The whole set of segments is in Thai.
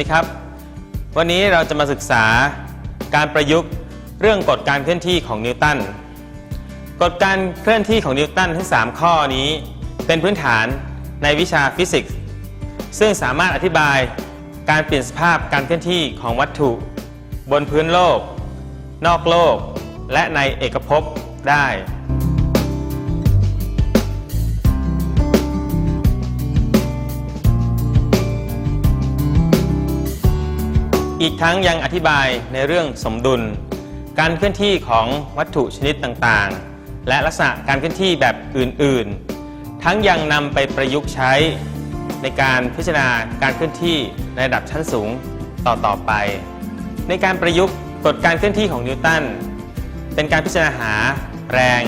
วัสดีครับ วันนี้เราจะมาศึกษาการประยุกต์เรื่องกฎการเคลื่อนที่ของนิวตัน กฎการเคลื่อนที่ของนิวตันทั้ง 3 ข้อนี้ เป็นพื้นฐานในวิชาฟิสิกส์ ซึ่งสามารถอธิบายการเปลี่ยนสภาพการเคลื่อนที่ของวัตถุ บนพื้นโลก นอกโลก และในเอกภพได้ อีกทั้งยังอธิบายในเรื่องสมดุล การเคลื่อนที่ของวัตถุชนิดต่างๆ และลักษณะการเคลื่อนที่แบบอื่นๆ ทั้งยังนำไปประยุกต์ใช้ ในการพิจารณาการเคลื่อนที่ในระดับชั้นสูงต่อๆไป ในการประยุกต์กฎการเคลื่อนที่ของนิวตันเป็นการพิจารณาหาแรง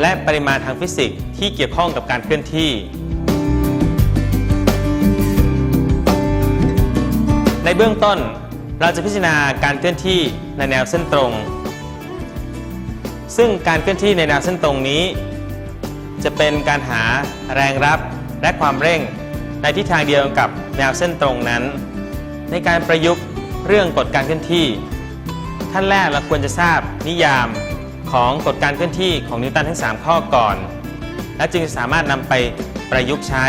และปริมาณทางฟิสิกส์ที่เกี่ยวข้องกับการเคลื่อนที่ เบื้องต้น เราจะพิจารณาการเคลื่อนที่ในแนวเส้นตรง ซึ่งการเคลื่อนที่ในแนวเส้นตรงนี้ จะเป็นการหาแรงรับและความเร่งในทิศทางเดียวกับแนวเส้นตรงนั้น ในการประยุกต์เรื่องกฎการเคลื่อนที่ขั้นแรกเราควรจะทราบนิยามของกฎการเคลื่อนที่ของนิวตันทั้ง 3 ข้อก่อน และจึงสามารถนำไปประยุกต์ใช้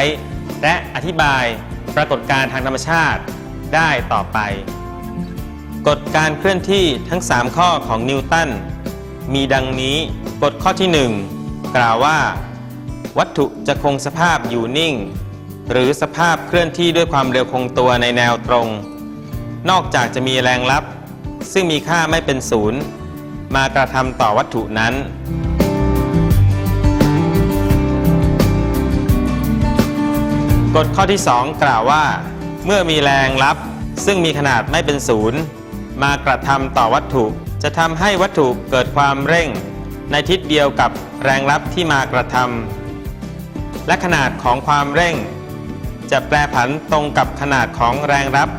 และอธิบายปรากฏการณ์ทางธรรมชาติ ได้ต่อไป กฎการเคลื่อนที่ทั้ง 3 ข้อของนิวตันมีดังนี้กฎข้อที่ 1 กล่าวว่า วัตถุจะคงสภาพอยู่นิ่ง หรือสภาพเคลื่อนที่ด้วยความเร็วคงตัวในแนวตรง นอกจากจะมีแรงลับ ซึ่งมีค่าไม่เป็นศูนย์มากระทำต่อวัตถุนั้นกฎข้อที่ 2 กล่าวว่า เมื่อมีแรงลับ ซึ่งมีขนาดไม่เป็นศูนย์มากระทำต่อวัตถุ จะทำให้วัตถุเกิดความเร่ง ในทิศเดียวกับแรงลับที่มากระทำและขนาดของความเร่ง จะแปรผันตรงกับขนาดของแรงรับ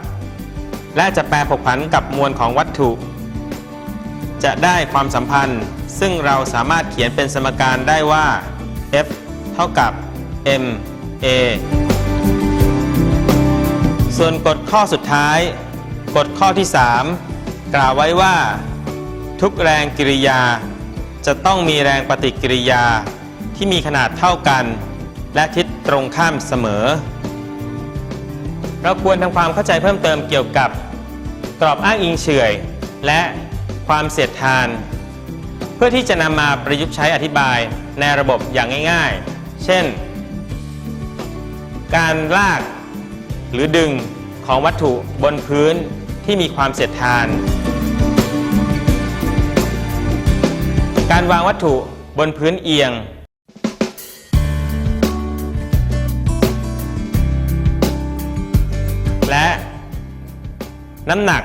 และจะแปรผกผันกับมวลของวัตถุ จะได้ความสัมพันธ์ ซึ่งเราสามารถเขียนเป็นสมการได้ว่า F เท่ากับ m a ส่วนกฎข้อสุดท้าย กฎข้อที่ 3 กล่าวไว้ว่า ทุกแรงกิริยา จะต้องมีแรงปฏิกิริยาที่มีขนาดเท่ากัน และทิศตรงข้ามเสมอ เราควรทำความเข้าใจเพิ่มเติมเกี่ยวกับ กรอบอ้างอิงเฉยและความเสียดทาน เพื่อที่จะนำมาประยุกต์ใช้อธิบายในระบบอย่างง่าย ๆ เช่น การลาก หรือดึงของวัตถุบนพื้นที่มีความเสียดทาน การวางวัตถุบนพื้นเอียง และน้ำหนัก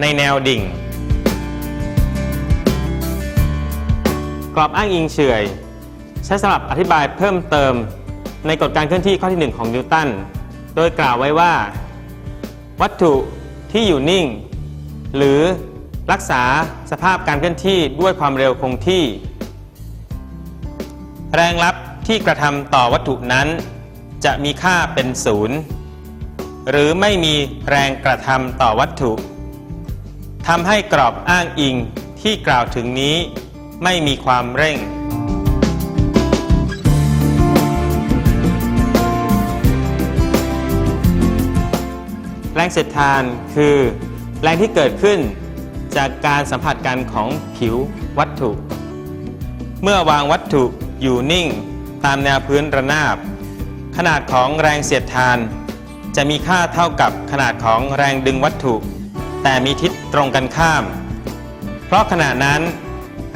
ในแนวดิ่ง กรอบอ้างอิงเฉยใช้สำหรับอธิบายเพิ่มเติมในกฎการเคลื่อนที่ข้อที่ 1 ของนิวตัน โดยกล่าวไว้ว่า วัตถุที่อยู่นิ่ง หรือรักษาสภาพการเคลื่อนที่ด้วยความเร็วคงที่ แรงลับที่กระทำต่อวัตถุนั้น จะมีค่าเป็นศูนย์หรือไม่มีแรงกระทำต่อวัตถุทำให้กรอบอ้างอิงที่กล่าวถึงนี้ไม่มีความเร่ง รงเสียดทานคือแรงที่เกิดขึ้นจากการสัมผัสกันของผิววัตถุ เมื่อวางวัตถุอยู่นิ่งตามแนวพื้นระนาบ ขนาดของแรงเสียดทาน จะมีค่าเท่ากับขนาดของแรงดึงวัตถุ แต่มีทิศตรงกันข้าม เพราะขณะนั้น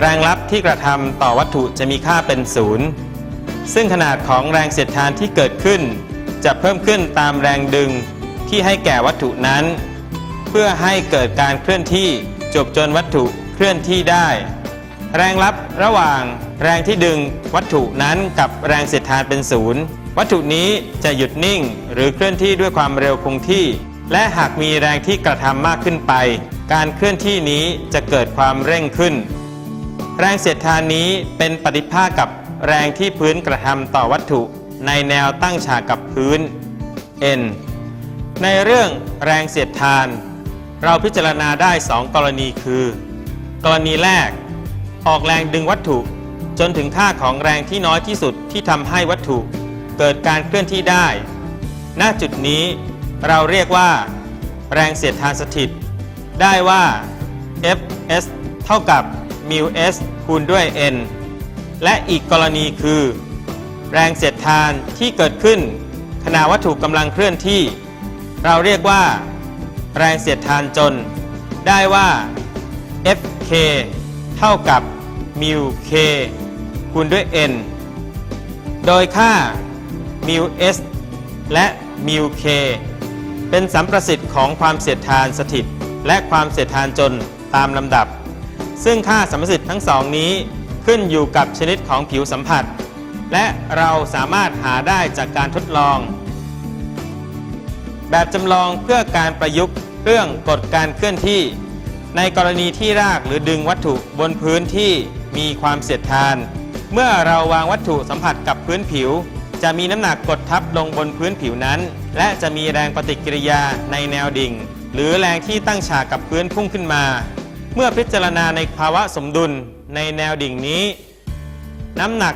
แรงลับที่กระทำต่อวัตถุจะมีค่าเป็นศูนย์ซึ่งขนาดของแรงเสียดทานที่เกิดขึ้น จะเพิ่มขึ้นตามแรงดึง ที่ให้แก่วัตถุนั้น เพื่อให้เกิดการเคลื่อนที่จบจนวัตถุเคลื่อนที่ได้ แรงลับระหว่างแรงที่ดึงวัตถุนั้นกับแรงเสียดทานเป็นศูนย์วัตถุนี้จะหยุดนิ่งหรือเคลื่อนที่ด้วยความเร็วคงที่ และหากมีแรงที่กระทำมากขึ้นไป การเคลื่อนที่นี้จะเกิดความเร่งขึ้น แรงเสียดทานนี้เป็นปฏิภาคกับแรงที่พื้นกระทำต่อวัตถุในแนวตั้งฉากกับพื้น N ในเรื่องแรงเสียดทาน เราพิจารณาได้2กรณีคือ กรณีแรก ออกแรงดึงวัตถุ จนถึงค่าของแรงที่น้อยที่สุดที่ทำให้วัตถุ เกิดการเคลื่อนที่ได้ ณจุดนี้เราเรียกว่า แรงเสียดทานสถิต ได้ว่า Fs เท่ากับ μs คูณด้วย n และอีกกรณีคือ แรงเสียดทานที่เกิดขึ้น ขณะวัตถุกำลังเคลื่อนที่ เราเรียกว่า แรงเสียดทานจน ได้ว่า Fk เท่ากับมิว k คูณด้วย n โดยค่ามิว s และมิว k เป็นสัมประสิทธิ์ของความเสียดทานสถิต และความเสียดทานจนตามลำดับ ซึ่งค่าสัมประสิทธิ์ทั้งสองนี้ขึ้นอยู่กับชนิดของผิวสัมผัส และเราสามารถหาได้จากการทดลอง แบบจำลองเพื่อการประยุกต์เรื่องกฎการเคลื่อนที่ ในกรณีที่รากหรือดึงวัตถุบนพื้นที่มีความเสียดทาน เมื่อเราวางวัตถุสัมผัสกับพื้นผิว จะมีน้ำหนักกดทับลงบนพื้นผิวนั้น และจะมีแรงปฏิกิริยาในแนวดิ่ง หรือแรงที่ตั้งฉากกับพื้นพุ่งขึ้นมา เมื่อพิจารณาในภาวะสมดุลในแนวดิ่งนี้ น้ำหนัก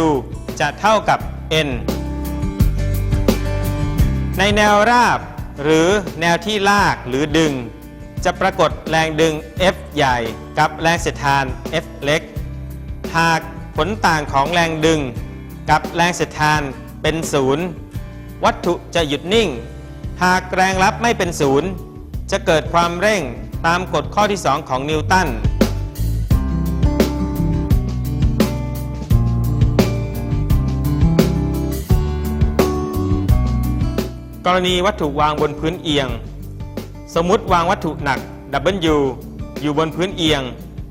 W จะเท่ากับ N ในแนวราบหรือแนวที่ลากหรือดึง จะปรากฏแรงดึง F ใหญ่กับแรงเสียดทาน F เล็ก หากผลต่างของแรงดึง กับแรงเสียดทานเป็นศูนย์วัตถุจะหยุดนิ่ง หากแรงรับไม่เป็นศูนย์จะเกิดความเร่งตามกฎข้อที่ 2 ของนิวตัน รณีวัตถุวางบนพื้นเอียง สมมติวางวัตถุหนัก W อยู่บนพื้นเอียง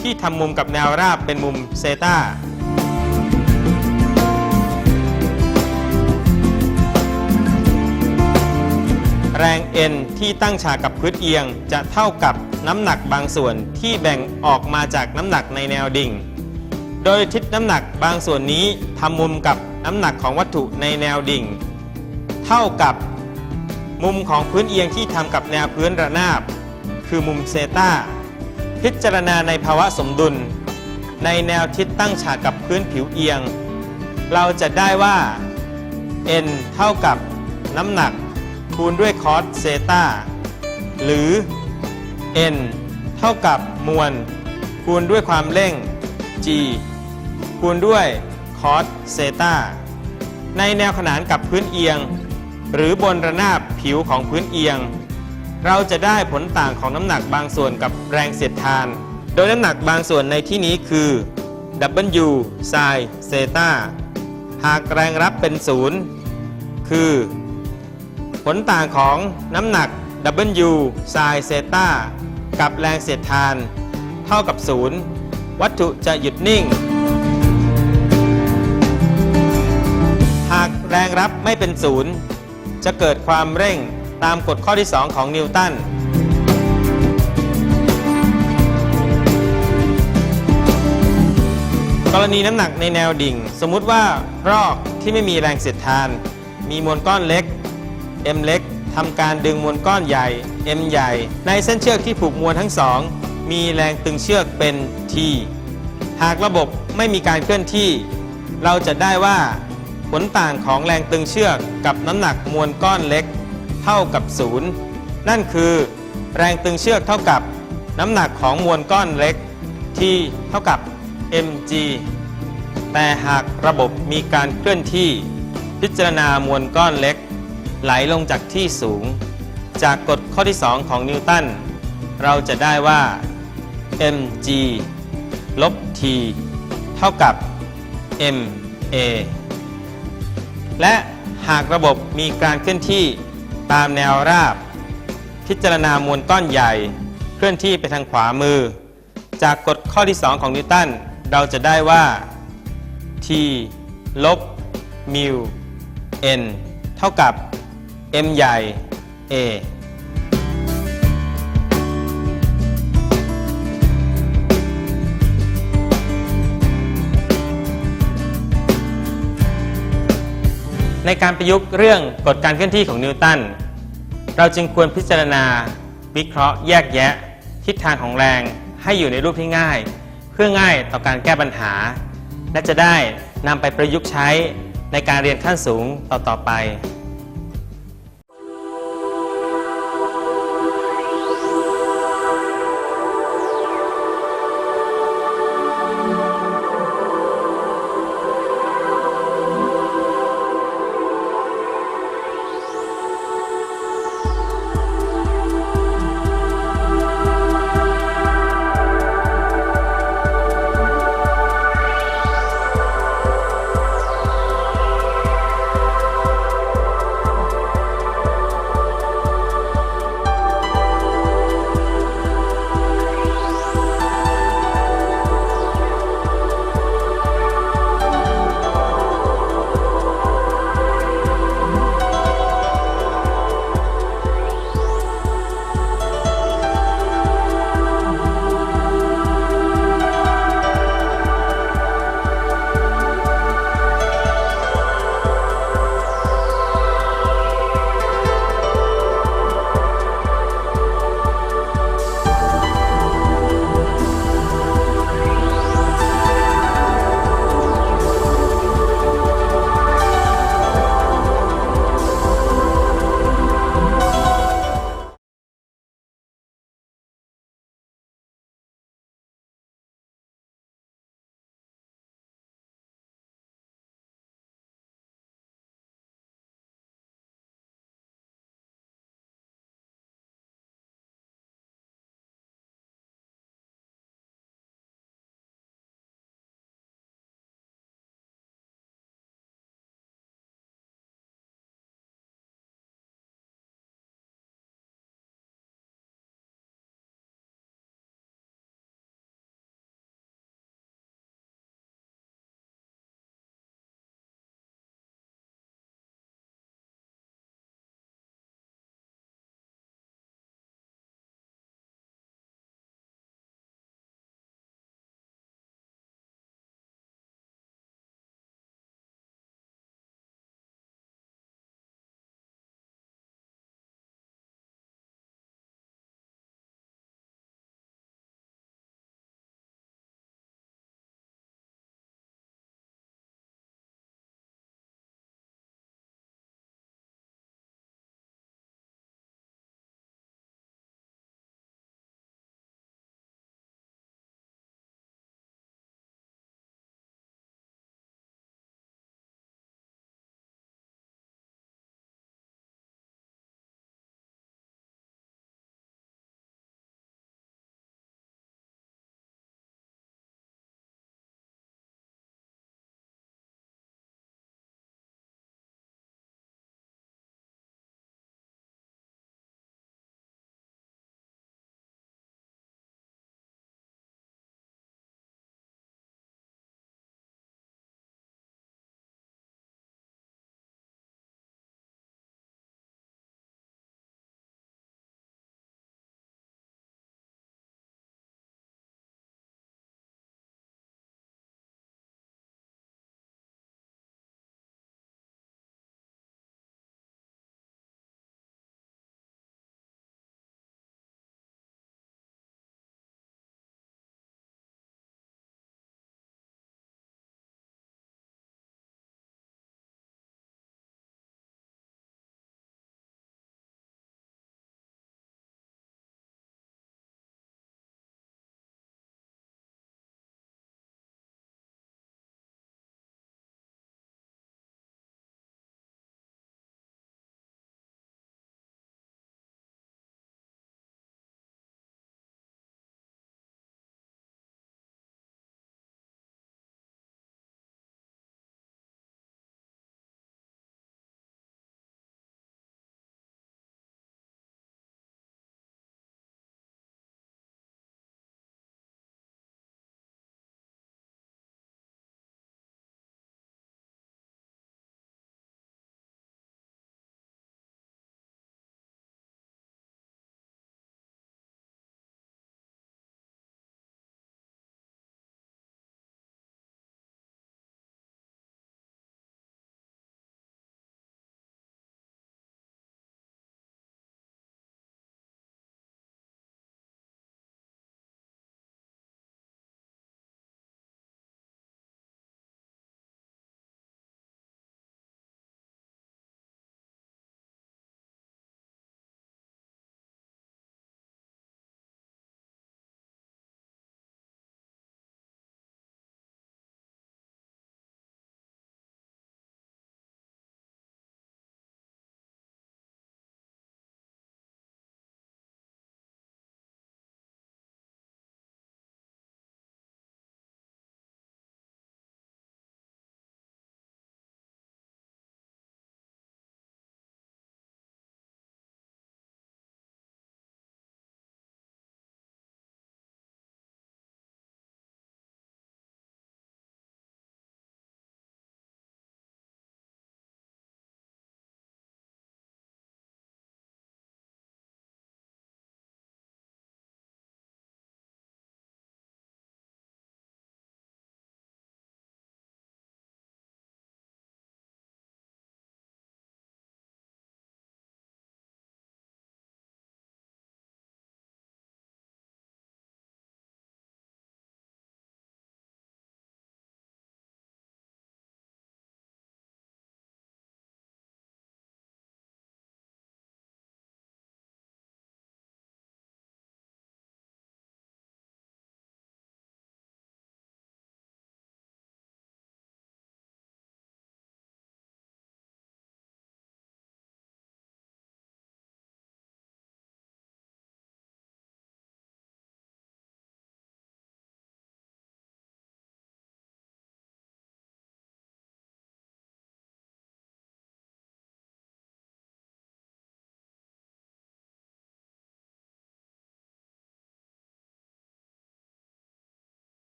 ที่ทำมุมกับแนวราบเป็นมุมเซตาแรง N ที่ตั้งฉากกับพื้นเอียงจะเท่ากับน้ำหนักบางส่วนที่แบ่งออกมาจากน้ำหนักในแนวดิ่ง โดยทิศน้ำหนักบางส่วนนี้ทำมุมกับน้ำหนักของวัตถุในแนวดิ่ง เท่ากับ มุมของพื้นเอียงที่ทำกับแนวพื้นระนาบ คือมุมเซตาพิจารณาในภาวะสมดุล ในแนวทิศตั้งฉากกับพื้นผิวเอียง เราจะได้ว่า n เท่ากับน้ำหนัก คูณด้วยคอสเซตาหรือ n เท่ากับมวล คูณด้วยความเร่ง g คูณด้วยคอสเซตาในแนวขนานกับพื้นเอียง หรือบนระนาบผิวของพื้นเอียง เราจะได้ผลต่างของน้ำหนักบางส่วนกับแรงเสียดทาน โดยน้ำหนักบางส่วนในที่นี้คือ W ไซเซตาหากแรงรับเป็นศูนย์คือ ผลต่างของน้ำหนัก W ไซเซตากับแรงเสียดทาน เท่ากับศูนย์วัตถุจะหยุดนิ่ง หากแรงรับไม่เป็นศูนย์ จะเกิดความเร่งตามกฎข้อที่ 2 ของนิวตันกรณีน้ำหนักในแนวดิ่ง สมมุติว่ารอกที่ไม่มีแรงเสียดทาน มีมวลก้อนเล็ก M เล็กทำการดึงมวลก้อนใหญ่ M ใหญ่ ในเส้นเชือกที่ผูกมวลทั้งสอง มีแรงตึงเชือกเป็น T หากระบบไม่มีการเคลื่อนที่ เราจะได้ว่า ผลต่างของแรงตึงเชือกกับน้ำหนักมวลก้อนเล็ก เท่ากับศูนย์นั่นคือ แรงตึงเชือกเท่ากับน้ำหนักของมวลก้อนเล็กที่เท่ากับ mg แต่หากระบบมีการเคลื่อนที่ พิจารณามวลก้อนเล็ก ไหลลงจากที่สูง จากกฎข้อที่ 2 ของนิวตันเราจะได้ว่า mg ลบ t เท่ากับ ma และหากระบบมีการเคลื่อนที่ตามแนวราบ พิจารณามวลก้อนใหญ่ เคลื่อนที่ไปทางขวามือ จากกฎข้อที่ 2 ของนิวตันเราจะได้ว่า t ลบมิว n เท่ากับ m ใหญ่ a ในการประยุกต์เรื่องกฎการเคลื่อนที่ของนิวตัน เราจึงควรพิจารณา วิเคราะห์แยกแยะ ทิศทางของแรงให้อยู่ในรูปที่ง่าย เพื่อง่ายต่อการแก้ปัญหา และจะได้นำไปประยุกต์ใช้ในการเรียนขั้นสูงต่อๆไป